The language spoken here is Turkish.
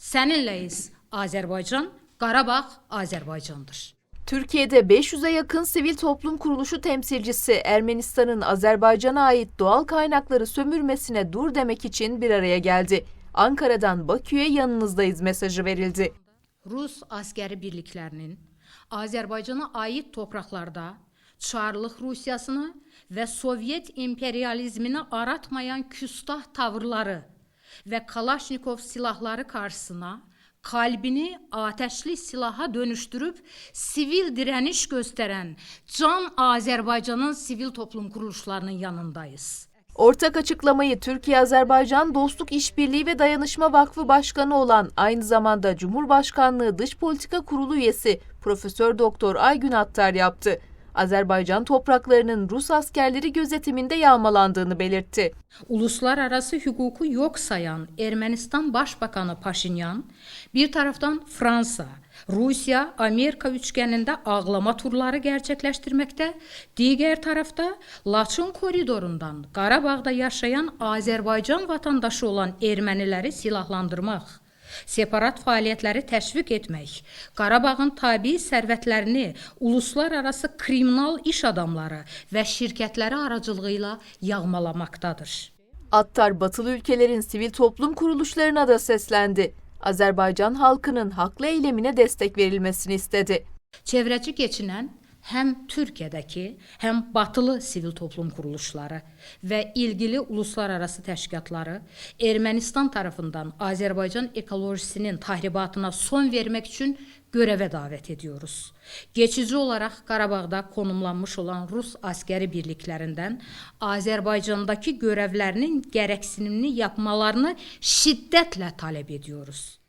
Seninleyiz Azerbaycan, Qarabağ Azerbaycandır. Türkiye'de 500'e yakın sivil toplum kuruluşu temsilcisi Ermenistan'ın Azerbaycan'a ait doğal kaynakları sömürmesine dur demek için bir araya geldi. Ankara'dan Bakü'ye yanınızdayız mesajı verildi. Rus askeri birliklərinin Azərbaycana aid torpaqlarda Çarlıq Rusiyasını və Sovyet imperializmini aratmayan küstah tavırları və Kalaşnikov silahları qarşısına kalbini ateşli silaha dönüştürüp sivil direniş gösteren Can Azerbaycan'ın sivil toplum kuruluşlarının yanındayız. Ortak açıklamayı Türkiye-Azerbaycan Dostluk İşbirliği ve Dayanışma Vakfı Başkanı olan aynı zamanda Cumhurbaşkanlığı Dış Politika Kurulu üyesi Profesör Doktor Aygün Attar yaptı. Azerbaycan topraklarının Rus askerleri gözetiminde yağmalandığını belirtti. Uluslararası hukuku yok sayan Ermenistan Başbakanı Paşinyan bir taraftan Fransa, Rusya, Amerika üçgeninde ağlama turları gerçekleştirmekte, diğer tarafta Laçın koridorundan Qarabağda yaşayan Azerbaycan vatandaşı olan Erməniləri silahlandırmaq, separat fəaliyyətləri təşviq etmək, Qarabağın tabii sərvətlərini uluslararası kriminal iş adamları və şirkətləri aracılığı ilə yağmalamaqdadır. Attar batılı ülkelerin sivil toplum kuruluşlarına da seslendi. Azerbaycan halkının haklı eylemine destek verilmesini istedi. Çevrəci keçinən həm Türkiyədəki, həm batılı sivil toplum quruluşları və ilgili uluslararası təşkilatları Ermənistan tərəfindən Azərbaycan ekolojisinin tahribatına son vermək üçün görevə dəvət ediyoruz. Geçici olaraq Qarabağda konumlanmış olan Rus askeri birliklərindən Azərbaycandakı görevlərinin gərəksinimini yapmalarını şiddətlə tələb ediyoruz.